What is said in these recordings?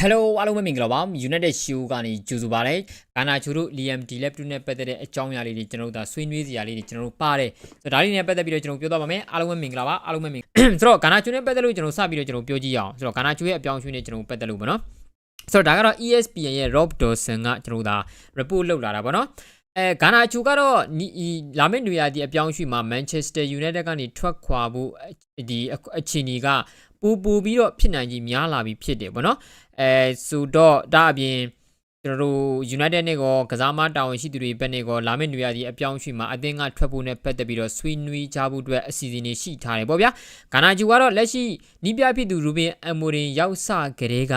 Hello အားလုံးပဲမင်္ဂလာပါ United Show ကနေကြိုဆိုပါရစေ။ကာနာချိုတို့ Liam D Lab 2နဲ့ပတ်သက်တဲ့အကြောင်းအရာလေးတွေကျွန်တော်တို့ဒါဆွေးနွေးစရာလေးတွေကျွန်တော်တို့ပါတယ်။ဆိုတော့ဒါလေးတွေနဲ့ပတ်သက်ပြီးတော့ကျွန်တော်ပြောသွားပါမယ်။အားလုံးပဲမင်္ဂလာပါအားလုံးပဲမင်ဆိုတော့ကာနာချိုနဲ့ပတ်သက်လို့ကျွန်တော်စပြီးတော့ကျွန်တော်ပြောကြည့်ရအောင်။ဆိုတော့ကာနာချိုရဲ့အပြောင်းအရွှေ့နဲ့ကျွန်တော်ပတ်သက်လို့ပေါ့နော်။ဆိုတော့ဒါကတော့ ESPN ရဲ့ Rob Dawson ကကျွန်တော်တို့ဒါ report လုပ်လာတာပေါ့နော်။အဲဂါနာချူကတော့ဒီလာမယ့်နေရာဒီအပြောင်းအရွှေ့မှာ Manchester United ကနေထွက်ခွာဖို့ဒီအခြေအနေကပူပူပြီးတော့ဖြစ်နိုင်ကြီးများလာပြီးဖြစ်တယ်ပေါ့နော် အဲဆိုတော့ဒါအပြင်ကျွန်တော်တို့ United နဲ့ကောကစားမတာဝန်ရှိသူတွေဘက်နဲ့ကောလာမယ့်နေရာဒီအပြောင်းအရွှေ့မှာအသင်းကထွက်ဖို့နဲ့ပတ်သက်ပြီးတော့ဆွေးနွေးကြဖို့အတွက်အစီအစဉ်တွေရှိထားတယ်ပေါ့ဗျာဂါနာဂျူကတော့လက်ရှိနီးပြဖြစ်သူရူဘင်အမိုရင်ရောက်စကလေးက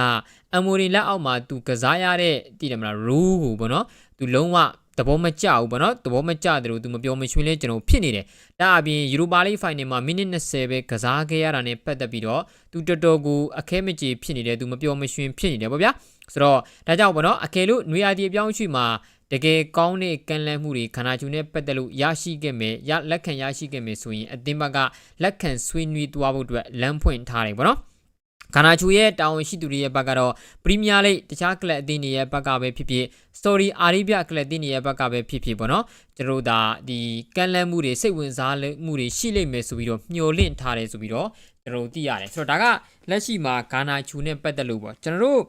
အမိုရင်လက်အောက်မှာသူကစားရတဲ့တည်တယ်မလားရူးကိုပေါ့နော်သူလုံးဝ သဘောမကျဘူးပေါ့နော်သဘောမကျတယ်လို့သူမပြောမရွှင်လဲကျွန်တော်ဖြစ်နေတယ်ဒါအပြင်ယူရိုပါလိဖိုင်နယ်မှာမိနစ်20ပဲကစားခဲ့ရတာနဲ့ပတ်သက်ပြီးတော့သူတော်တော်ကိုအခဲမကြေဖြစ်နေတယ်သူမပြောမရွှင်ဖြစ်နေတယ်ပေါ့ဗျာဆိုတော့ဒါကြောင့်ပေါ့နော်အကယ်လို့နွေရာသီအပြောင်းအရွှေ့မှာတကယ်ကောင်းတဲ့ကံလန်းမှုတွေခန္ဓာချူနဲ့ပတ်သက်လို့ရရှိခဲ့မယ်ရလက်ခံရရှိခဲ့မယ်ဆိုရင်အသင်းဘက်ကလက်ခံဆွေးနွေးသွားဖို့အတွက်လမ်းဖွင့်ထားတယ်ပေါ့နော် ခန္ဓာချူရဲ့တာဝန်ရှိသူတွေရဲ့ဘက်ကတော့ပရီးမီးယားလိတခြားကလပ်အသင်းတွေရဲ့ဘက်ကပဲဖြစ်ဖြစ် story အာရိဗျကလပ်အသင်းတွေရဲ့ဘက်ကပဲဖြစ်ဖြစ်ပေါ့နော်ကျွန်တော်တို့ဒါဒီကန့်လန့်မှုတွေစိတ်ဝင်စားမှုတွေရှိလိမ့်မယ်ဆိုပြီးတော့မျှော်လင့်ထားတယ်ဆိုပြီးတော့ကျွန်တော်တို့သိရတယ်ဆိုတော့ဒါကလက်ရှိမှာဂါနာချူနဲ့ပတ်သက်လို့ပေါ့ကျွန်တော်တို့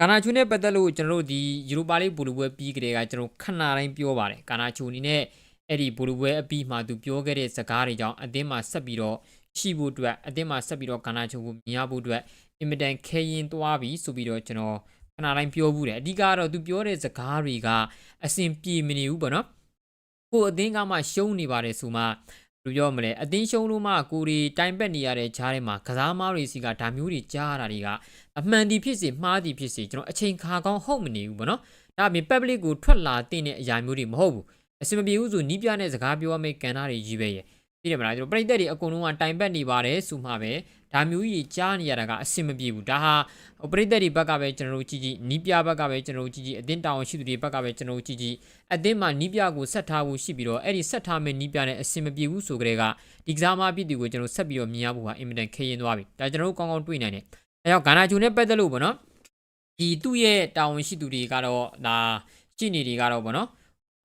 ဂါနာချူနဲ့ပတ်သက်လို့ကျွန်တော်တို့ဒီယူရိုပါလိဘူလူပွဲပြီးကြတဲ့ကကျွန်တော်ခဏတိုင်းပြောပါတယ်ဂါနာချူအနေနဲ့အဲ့ဒီဘူလူပွဲအပြီးမှာသူပြောခဲ့တဲ့စကားတွေကြောင့်အသင်းမှာဆက်ပြီးတော့ ရှိဖို့အတွက်အသင်းမှာဆက်ပြီးတော့ဂါနာချူကိုမြင်ရဖို့အတွက်အင်မတန်ခဲရင်သွားပြီဆိုပြီးတော့ကျွန်တော်ခဏတိုင်းပြောဘူးတယ်အဓိကတော့သူပြောတဲ့စကားတွေကအစဉ်ပြေမနေဘူးပေါ့နော်ကိုအသင်းကမှရှုံးနေပါတယ်ဆိုမှဘယ်လိုပြောမလဲအသင်းရှုံးလို့မှကိုရီတိုင်ပက်နေရတဲ့ဂျားထဲမှာကစားမားတွေစီကဒါမျိုးတွေကြားရတာတွေကအမှန်ဒီဖြစ်စေမှားဒီဖြစ်စေကျွန်တော်အချိန်ခါကောင်းဟုတ်မနေဘူးပေါ့နော်ဒါအပြင် public ကိုထွက်လာတဲ့အရာမျိုးတွေမဟုတ်ဘူးအစင်မပြေဘူးဆိုနီးပြတဲ့စကားပြောရမယ့်ကန်တာတွေကြီးပဲရဲ့ သိတယ်မလားကျွန်တော်ပြိတက်တွေအကုန်လုံးကတိုင်ပက်နေပါတယ်ဆိုမှပဲဒါမျိုးကြီးကြားနေရတာကအဆင်မပြေဘူးဒါဟာပရိသတ်တွေဘက်ကပဲကျွန်တော်တို့ကြည့်ကြည့်နီးပြဘက်ကပဲကျွန်တော်တို့ကြည့်ကြည့်အတင်းတောင်ရှိသူတွေဘက်ကပဲကျွန်တော်တို့ကြည့်ကြည့်အတင်းမှာနီးပြကိုဆက်ထားဖို့ရှိပြီးတော့အဲ့ဒီဆက်ထားမယ့်နီးပြနဲ့အဆင်မပြေဘူးဆိုကြတဲ့ကဒီကစားမပြည်သူကိုကျွန်တော်ဆက်ပြီးတော့မြင်ရဖို့ဟာအင်မတန်ခရင်သွားပြီဒါကျွန်တော်တို့ကောင်းကောင်းတွေ့နိုင်တယ်အဲကြောင့်ဂါနာဂျူနဲ့ပတ်သက်လို့ပေါ့နော်ဒီသူ့ရဲ့တာဝန်ရှိသူတွေကတော့ဒါကြည့်နေတွေကတော့ပေါ့နော်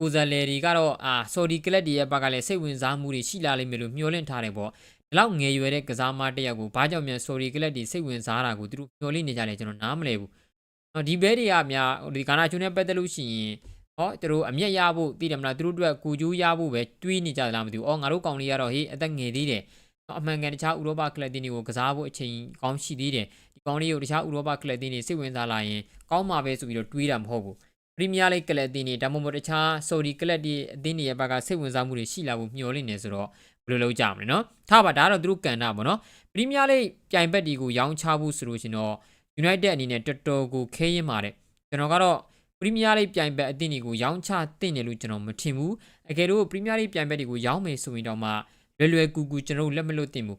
ကိုဇယ်လယ်တွေကတော့အာဆော်ဒီကလပ်တွေရဲ့ဘက်ကလည်းစိတ်ဝင်စားမှုတွေရှိလာလိမ့်မယ်လို့မျှော်လင့်ထားတယ်ပေါ့ဒီလောက်ငယ်ရွယ်တဲ့ကစားမတယောက်ကိုဘာကြောင့်မြန် sorry ကလပ်တွေစိတ်ဝင်စားတာကိုသူတို့မျှော်လင့်နေကြတယ်ကျွန်တော်နားမလဲဘူး။နော်ဒီဘဲတွေကများဒီကာနာချုံနဲ့ပတ်သက်လို့ရှိရင်ဟောသူတို့အမျက်ရဖို့သိတယ်မလားသူတို့အတွက်ကိုကျိုးရဖို့ပဲတွေးနေကြလားမသိဘူး။အော်ငါတို့ကောင်လေးကတော့ဟေးအသက်ငယ်သေးတယ်။နော်အမှန်ကန်တခြားဥရောပကလပ်တင်းတွေကိုကစားဖို့အချိန်ကောင်းရှိသေးတယ်။ဒီကောင်လေးကိုတခြားဥရောပကလပ်တင်းတွေစိတ်ဝင်စားလာရင်ကောင်းမှာပဲဆိုပြီးတော့တွေးတာမဟုတ်ဘူး။ ပရီးမီးယားလိကလပ်တင်းတွေဒါမှမဟုတ်တခြားဆော်ဒီကလပ်တွေအသင်းတွေရဲ့ဘက်ကစိတ်ဝင်စားမှုတွေရှိလာဖို့မျှော်လင့်နေဆိုတော့ဘယ်လိုလုပ်ကြမလဲနော်ထားပါဒါကတော့သူတို့ကန်တာပေါ့နော်ပရီးမီးယားလိပြိုင်ဘက်ဒီကိုရောင်းချဖို့ဆိုလို့ရှင်တော့ United အနေနဲ့တော်တော်ကိုခဲရင်ပါတယ်ကျွန်တော်ကတော့ပရီးမီးယားလိပြိုင်ဘက်အသင်းတွေကိုရောင်းချတင်တယ်လို့ကျွန်တော်မထင်ဘူးအကယ်လို့ပရီးမီးယားလိပြိုင်ဘက်တွေကိုရောင်းမယ်ဆိုရင်တော့မှလွယ်လွယ်ကူကူကျွန်တော်တို့လက်မလွတ်တင်ဘူး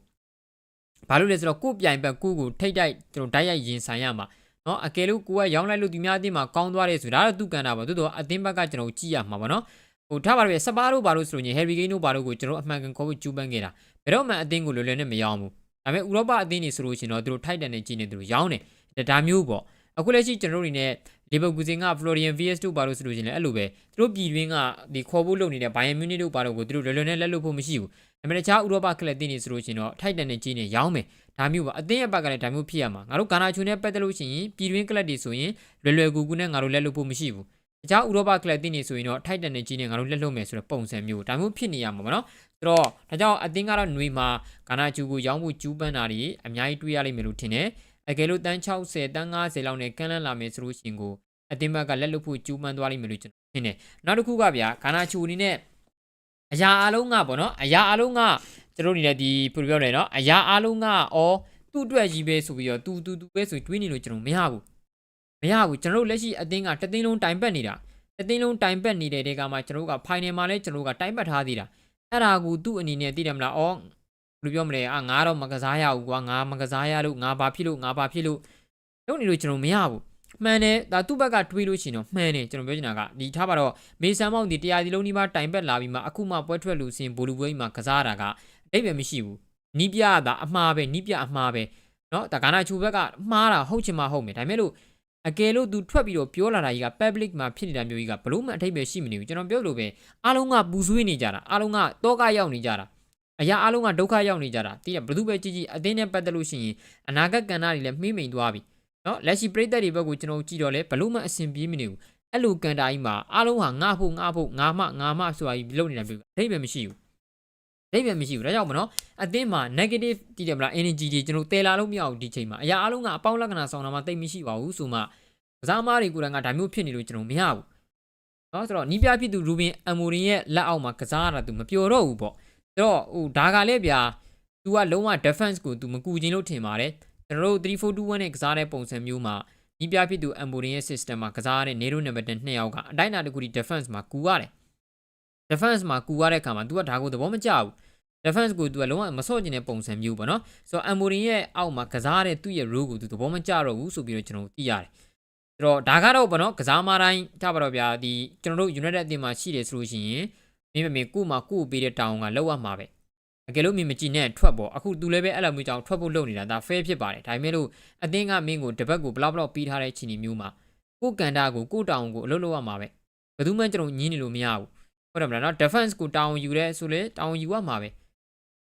ဘာလို့လဲဆိုတော့ကိုပြိုင်ဘက်ကိုကိုထိတ်တိုက်ကျွန်တော်တိုက်ရိုက်ရင်ဆိုင်ရမှာ နော်အကယ်လို့ကိုကရောင်းလိုက်လို့ဒီများအသင်းမှာကောင်းသွားတယ်ဆိုဒါတော့သူကန်တာပါသို့တော့အသင်းဘက်ကကျွန်တော်ကြည့်ရမှာပါနော်ဟိုထားပါတော့စပါးတို့ဘာလို့ဆိုရင်ဟယ်ရီကိန်းတို့ဘာလို့ကိုကျွန်တော်အမှန်ကန်ခေါ်ဖို့ကြိုးပမ်းခဲ့တာဘယ်တော့မှအသင်းကိုလွယ်လွယ်နဲ့မရောင်းဘူးဒါပေမဲ့ဥရောပအသင်းတွေဆိုလို့ရှိရင်တော့သူတို့ထိုက်တန်နေကြည့်နေသူတို့ရောင်းတယ်ဒါမျိုးပေါ့အခုလက်ရှိကျွန်တော်တို့တွေနဲ့ လီဗာပူးစင်ကဖလိုရီယန် VS တို့ဘာလို့ဆိုလို့ရှိရင်လည်းအဲ့လိုပဲသူတို့ပြည်တွင်းကဒီခေါ်ဖို့လုပ်နေတဲ့ဘိုင်ယန်မြူနစ်တို့ဘာလို့ကိုသူတို့လွယ်လွယ်နဲ့လက်လို့ဖို့မရှိဘူးဒါပေမဲ့တခြားဥရောပကလပ်အသင်းတွေဆိုလို့ရှိရင်တော့ထိုက်တန်နေကြည့်နေရောင်းမယ်ဒါမျိုးပါအသင်းရဲ့ဘက်ကလည်းဒါမျိုးဖြစ်ရမှာငါတို့ဂါနာချူနဲ့ပတ်သက်လို့ရှိရင်ပြည်တွင်းကလပ်တွေဆိုရင်လွယ်လွယ်ကူကူနဲ့ငါတို့လက်လို့ဖို့မရှိဘူးတခြားဥရောပကလပ်တင်းနေဆိုရင်တော့ထိုက်တန်နေကြီးနဲ့ငါတို့လက်လွတ်မယ်ဆိုတဲ့ပုံစံမျိုးဒါမျိုးဖြစ်နေရမှာပေါ့နော်ဆိုတော့ဒါကြောင့်အတင်းကတော့ຫນွေမှာဂါနာချူကိုရောင်းဖို့ကျူးပန်းတာတွေအများကြီးတွေ့ရလိမ့်မယ်လို့ထင်တယ်အကယ်လို့တန်း60တန်း90လောက်နဲ့ကန့်လန့်လာမယ်ဆိုလို့ရှိရင်ကို အတင်းဘက်ကလက်လွတ်ဖို့ကျူးပန်းသွားလိမ့်မယ်လို့ကျွန်တော်ထင်တယ်နောက်တစ်ခုကဗျာဂါနာချူအနေနဲ့အရာအလုံးကပေါ့နော်အရာအလုံးကကျွန်တော်အနေနဲ့ဒီဘယ်လိုပြောလဲနော်အရာအလုံးကအော်သူ့အတွက်ကြီးပဲဆိုပြီးတော့တူတူတူပဲဆိုတွေးနေလို့ကျွန်တော်မရဘူးမရဘူးကျွန်တော်တို့လက်ရှိအသင်းကတသိန်းလုံးတိုင်ပတ်နေတာတသိန်းလုံးတိုင်ပတ်နေတဲ့တဲကမှကျွန်တော်တို့က final မှာလဲကျွန်တော်တို့ကတိုင်ပတ်ထားသေးတာအဲ့ဒါကိုသူ့အနေနဲ့သိတယ်မလားအော်ဘယ်လိုပြောမလဲအာငါတော့မကစားရဘူးကွာငါမကစားရလို့ငါဘာဖြစ်လို့ငါဘာဖြစ်လို့လုပ်နေလို့ကျွန်တော်မရဘူး မှန်တယ်ဒါသူ့ဘက်ကတွေးလို့ရှိရင်တော့မှန်တယ်ကျွန်တော်ပြောချင်တာကဒီထားပါတော့မေဆန်မောင်ဒီတရားဒီလုံးဒီမှာတိုင်ပတ်လာပြီးမှအခုမှပွဲထွက်လို့စင်ဘူလူပွဲမှာကစားတာကအတိတ်ပဲမရှိဘူးနီးပြတာအမှားပဲနီးပြအမှားပဲနော်ဒါဂါနာချူဘက်ကမှားတာဟုတ်ချင်မှဟုတ်မယ်ဒါပေမဲ့လို့အကယ်လို့ तू ထွက်ပြီးတော့ပြောလာတာကြီးက public မှာဖြစ်နေတာမျိုးကြီးကဘလို့မှအထိပ္ပယ်ရှိမနေဘူးကျွန်တော်ပြောလို့ပဲအားလုံးကပူဆွေးနေကြတာအားလုံးကတောကရောက်နေကြတာအရာအားလုံးကဒုက္ခရောက်နေကြတာတည်ရဘယ်သူပဲကြည့်ကြည့်အသင်းနဲ့ပတ်သက်လို့ရှိရင်အနာဂတ်ကဏ္ဍတွေလည်းမှိမ့်မိန်သွားပြီ နော်လက်ရှိပြည်သက်တွေဘက်ကိုကျွန်တော်ကြည့်တော့လဲဘလို့မှအဆင်ပြေမနေဘူးအဲ့လိုကန်တာကြီးမှာအားလုံးဟာငါဖို့ငါဖို့ငါမငါမဆိုတာကြီးလုပ်နေတာပြီအထိပ္ပယ်မရှိဘူးအထိပ္ပယ်မရှိဘူးဒါကြောင့်မနော်အသင်းမှာ negative တည်တယ်မလား energy တွေကျွန်တော်တယ်လာလို့မရဘူးဒီချိန်မှာအရာအလုံးကအပေါင်းလက္ခဏာဆောင်တာမှတိတ်မရှိပါဘူးဆိုမှကစားမားတွေကိုယ်တိုင်ကဒါမျိုးဖြစ်နေလို့ကျွန်တော်မရဘူးနော်ဆိုတော့နီးပြဖြစ်သူရူဘင်အမ်မိုရင်ရဲ့လက်အောက်မှာကစားရတာသူမပျော်တော့ဘူးပေါ့ဆိုတော့ဟိုဒါကလည်းဗျာ तू ကလုံးဝ defense ကို तू မကူချင်လို့ထင်ပါတယ် ကျွန်တော်တို့3421နဲ့ကစားတဲ့ပုံစံမျိုးမှာနီးပြဖြစ်သူအမိုရင်ရဲ့ system မှာကစားရတဲ့ Nero number 10နှစ်ယောက်ကအတိုင်းအတာတစ်ခုဒီ defense မှာကူရတယ် defense မှာကူရတဲ့အခါမှာ तू ကဒါကိုသဘောမကျဘူး defense ကို तू ကလုံးဝမဆော့ကျင်တဲ့ပုံစံမျိုးပေါ့နော်ဆိုတော့ Amorin ရဲ့အောက်မှာကစားတဲ့သူ့ရဲ့ role ကို तू သဘောမကျတော့ဘူးဆိုပြီးတော့ကျွန်တော်သိရတယ်ဆိုတော့ဒါကတော့ပေါ့နော်ကစားမတိုင်းကြပါတော့ဗျာဒီကျွန်တော်တို့ United အသင်းမှာရှိတယ်ဆိုလို့ရှိရင်မင်းမမေကို့မှာကို့ပေးတဲ့တောင်းကလောက်ရမှာပဲ အကယ်လို့မင်းမကြည့်နဲ့ထွက်ပေါ့အခု तू လည်းပဲအဲ့လိုမျိုးကြောင့်ထွက်ဖို့လုပ်နေတာဒါ fair ဖြစ်ပါတယ်ဒါပေမဲ့လို့အသင်းကမင်းကိုတပတ်ကိုဘလောက်ဘလောက်ပေးထားတဲ့ချီနီမျိုးမှာကို့ကန်တာကိုကို့တောင်းကိုအလုပ်လုပ်ရမှာပဲဘယ်သူမှကျွန်တော်ညင်းနေလို့မရဘူးဟုတ်တယ်မလားနော် defense ကိုတောင်းယူရဲဆိုလေတောင်းယူရမှာပဲ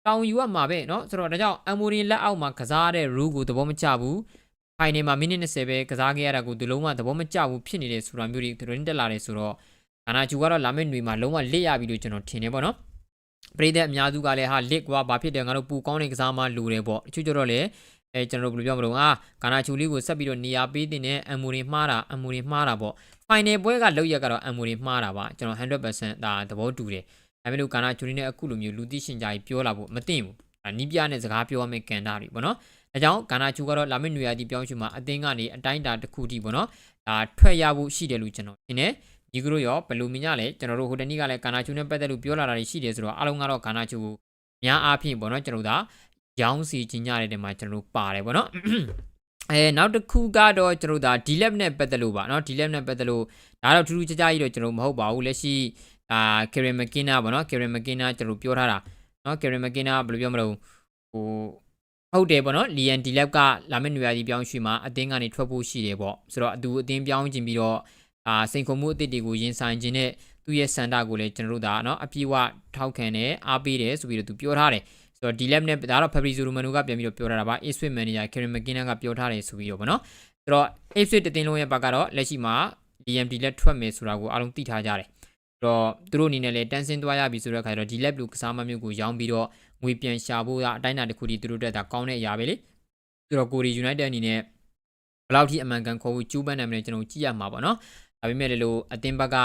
တောင်းယူရမှာပဲเนาะဆိုတော့ဒါကြောင့်အမိုရင်လက်အောက်မှာကစားတဲ့ rule ကိုသဘောမကျဘူးဖိုင်နယ်မှာမိနစ်20ပဲကစားခဲ့ရတာကိုဒီလုံးဝသဘောမကျဘူးဖြစ်နေတယ်ဆိုတာမျိုးတွေသူတို့တက်လာတယ်ဆိုတော့ဂါနာချူကတော့လာမယ့်ຫນွေမှာလုံးဝလစ်ရပြီလို့ကျွန်တော်ထင်တယ်ပေါ့နော် ပရိသတ်အများစုကလည်းဟာလစ်ကွာဘာဖြစ်တယ်ငါတို့ပူကောင်းတဲ့ကစားမှလိုတယ်ပေါ့တချို့ကျတော့လည်းအဲကျွန်တော်တို့ဘယ်လိုပြောမလို့အာဂါနာချူလေးကိုဆက်ပြီးတော့နေရာပေးတင်တဲ့အမိုရင်မှားတာအမိုရင်မှားတာပေါ့ဖိုင်နယ်ပွဲကလောက်ရက်ကတော့အမိုရင်မှားတာပါကျွန်တော်100%ဒါသဘောတူတယ်ဒါပေမဲ့လို့ကာနာချူရီနဲ့အခုလိုမျိုးလူသိရှင်ကြားကြီးပြောလာဖို့မသိဘူးဒါနီးပြနဲ့စကားပြောရမယ့်ကန်တာတွေပေါ့နော်ဒါကြောင့်ကာနာချူကတော့လာမယ့်နွေရာသီပြောင်းရွှေ့မှာအသင်းကနေအတိုင်းအတာတစ်ခုထိပေါ့နော်ဒါထွက်ရဖို့ရှိတယ်လို့ကျွန်တော်ထင်တယ် ဒီကလိုရောဘယ်လိုမြင်ကြလဲကျွန်တော်တို့ဟိုတနေ့ကလည်းကာနာချူနဲ့ပတ်သက်လို့ပြောလာတာတွေရှိတယ်ဆိုတော့အားလုံးကတော့ကာနာချူကိုများအားဖြင့်ပေါ့နော်ကျွန်တော်တို့ဒါရောင်းစီချင်းကြတဲ့နေရာမှာကျွန်တော်တို့ပါတယ်ပေါ့နော်အဲနောက်တစ်ခုကတော့ကျွန်တော်တို့ဒါ D-Lab နဲ့ပတ်သက်လို့ပါเนาะ D-Lab နဲ့ပတ်သက်လို့ဒါတော့ထူးထူးခြားခြားကြီးတော့ကျွန်တော်မဟုတ်ပါဘူးလက်ရှိအာကယ်ရီမကင်နာပေါ့နော်ကယ်ရီမကင်နာကျွန်တော်ပြောထားတာနော်ကယ်ရီမကင်နာဘယ်လိုပြောမလို့ဟိုဟုတ်တယ်ပေါ့နော်လီယန်ဒီလက်ဘ်ကလာမယ့်နွေရာသီပြောင်းရွှေ့မှာအသင်းကနေထွက်ဖို့ရှိတယ်ပေါ့ဆိုတော့အတူအသင်းပြောင်းခြင်းပြီးတော့ အာစိန်ခုံမှုအသစ်တွေကိုရင်ဆိုင်ခြင်းနဲ့သူ့ရဲ့စန္ဒကိုလည်းကျွန်တော်တို့ဒါနော်အပြည့်အဝထောက်ခံတယ်အားပေးတယ်ဆိုပြီးတော့သူပြောထားတယ်ဆိုတော့ဒီလက်နဲ့ဒါတော့ Fabrizio Romano ကပြန်ပြီးတော့ပြောထားတာပါ Ipswich manager Kieran McKinnon ကပြောထားတယ်ဆိုပြီးတော့ဗောနော်ဆိုတော့ Ipswich တတင်းလုံးရဲ့ဘက်ကတော့လက်ရှိမှာ DMD လက်ထွက်မယ်ဆိုတာကိုအားလုံးသိထားကြတယ်တော့သူတို့အနေနဲ့လည်းတန်းစင်းသွားရပြီဆိုတော့ခါကျတော့ဒီ lab လူကစားမမျိုးကိုရောင်းပြီးတော့ငွေပြန်ရှာဖို့ကအတိုင်းအတာတစ်ခုတည်းသူတို့တက်တာကောင်းတဲ့အရာပဲလေဆိုတော့ကိုရီ United အနေနဲ့ဘယ်လောက်ထိအမှန်ကန်ခေါ်ဖို့ကျူးပန်းနိုင်မလဲကျွန်တော်ကြည့်ရမှာပေါ့နော် ဒါပေမဲ့လည်းအတင်းဘက်က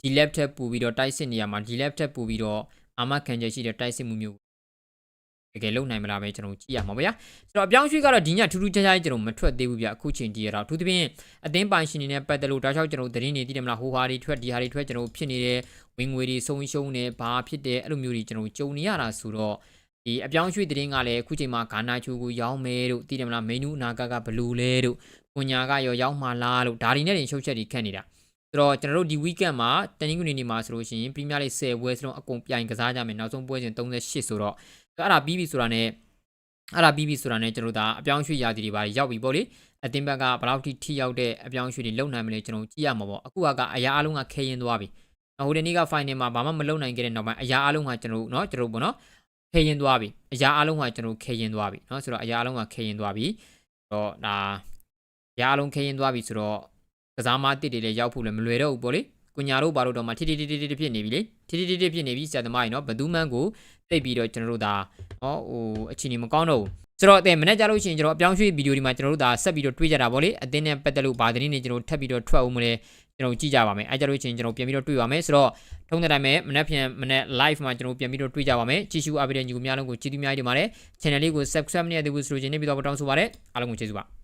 ဒီ lab ထက်ပူပြီးတော့တိုက်စစ်နေရမှာဒီ lab ထက်ပူပြီးတော့အာမခံချက်ရှိတဲ့တိုက်စစ်မှုမျိုးတကယ်လုံနိုင်မလားပဲကျွန်တော်ကြည့်ရမှာဗျာဆိုတော့အပြောင်းရွှေ့ကတော့ဒီညထူးထူးခြားခြားကျွန်တော်မထွက်သေးဘူးဗျအခုချိန်ကြီးရတော့အထူးသဖြင့်အသင်းပိုင်ရှင်တွေနဲ့ပတ်သက်လို့တောက်လျှောက်ကျွန်တော်သတင်းတွေသိတယ်မလားဟိုဟာတွေထွက်ဒီဟာတွေထွက်ကျွန်တော်ဖြစ်နေတဲ့ဝင်ငွေတွေဆုံးရှုံးနေဘာဖြစ်တယ်အဲ့လိုမျိုးတွေကျွန်တော်ကြုံနေရတာဆိုတော့ဒီအပြောင်းရွှေ့သတင်းကလည်းအခုချိန်မှာဂါနာချိုကိုရောင်းမယ်တို့သိတယ်မလားမေနူအနာကကဘလူးလဲတို့ကွန်ညာကရောရောက်မှလားလို့ဒါတွေနဲ့တင်ရှုပ်ချက်တွေခတ်နေတာ ဆိုတော့ကျွန်တော်တို့ဒီ weekend မှာတနင်္ဂနွေနေ့မှာဆိုလို့ရှိရင် Premier League 10ပွဲစလုံးအကုန်ပြိုင်ကစားကြမယ်နောက်ဆုံးပွဲစဉ်38ဆိုတော့အဲ့ဒါပြီးပြီဆိုတာနဲ့အဲ့ဒါပြီးပြီဆိုတာနဲ့ကျွန်တော်တို့ဒါအပြောင်းရွှေ့ရာသီတွေပါရောက်ပြီပေါ့လေအတင်းဘက်ကဘယ်လောက်ထိထိရောက်တဲ့အပြောင်းရွှေ့တွေလုံနိုင်မလဲကျွန်တော်ကြည့်ရမှာပေါ့အခုကအရာအလုံးကခဲရင်သွားပြီဟိုဒီနေ့က final မှာဘာမှမလုံနိုင်ခဲ့တဲ့နောက်ပိုင်းအရာအလုံးကကျွန်တော်တို့เนาะကျွန်တော်ပေါ့နော်ခဲရင်သွားပြီအရာအလုံးကကျွန်တော်ခဲရင်သွားပြီเนาะဆိုတော့အရာအလုံးကခဲရင်သွားပြီတော့ဒါအရာအလုံးခဲရင်သွားပြီဆိုတော့ ကစားမတစ်တွေလည်းရောက်ဖို့လည်းမလွယ်တော့ဘူးပေါ့လေကိုညာတို့ဘာလို့တော့မှထိထိထိထိထိဖြစ်နေပြီလေထိထိထိထိဖြစ်နေပြီဆရာသမားကြီးနော်ဘသူမှန်းကိုတိတ်ပြီးတော့ကျွန်တော်တို့ဒါဟောဟိုအချိန်ကြီးမကောင်းတော့ဘူးဆိုတော့အဲ့မနေ့ကြလို့ရှိရင်ကျွန်တော်အပြောင်းရွှေ့ဗီဒီယိုဒီမှာကျွန်တော်တို့ဒါဆက်ပြီးတော့တွေးကြတာပေါ့လေအတင်းနဲ့ပတ်သက်လို့ဘာသတင်းတွေကျွန်တော်ထပ်ပြီးတော့ထွက်အောင်မလဲကျွန်တော်ကြည့်ကြပါမယ်အဲကြလို့ချင်းကျွန်တော်ပြန်ပြီးတော့တွေ့ပါမယ်ဆိုတော့ထုံးတဲ့တိုင်းပဲမနေ့ပြန်မနေ့ live မှာကျွန်တော်ပြန်ပြီးတော့တွေ့ကြပါမယ်ချီရှူအားပေးတဲ့ညီကိုများလုံးကိုကျေးဇူးများတင်ပါတယ် channel လေးကို subscribe မနေရသေးဘူးဆိုလို့ချင်းနေပြီးတော့တောင်းဆိုပါတယ်အားလုံးကိုကျေးဇူးပါ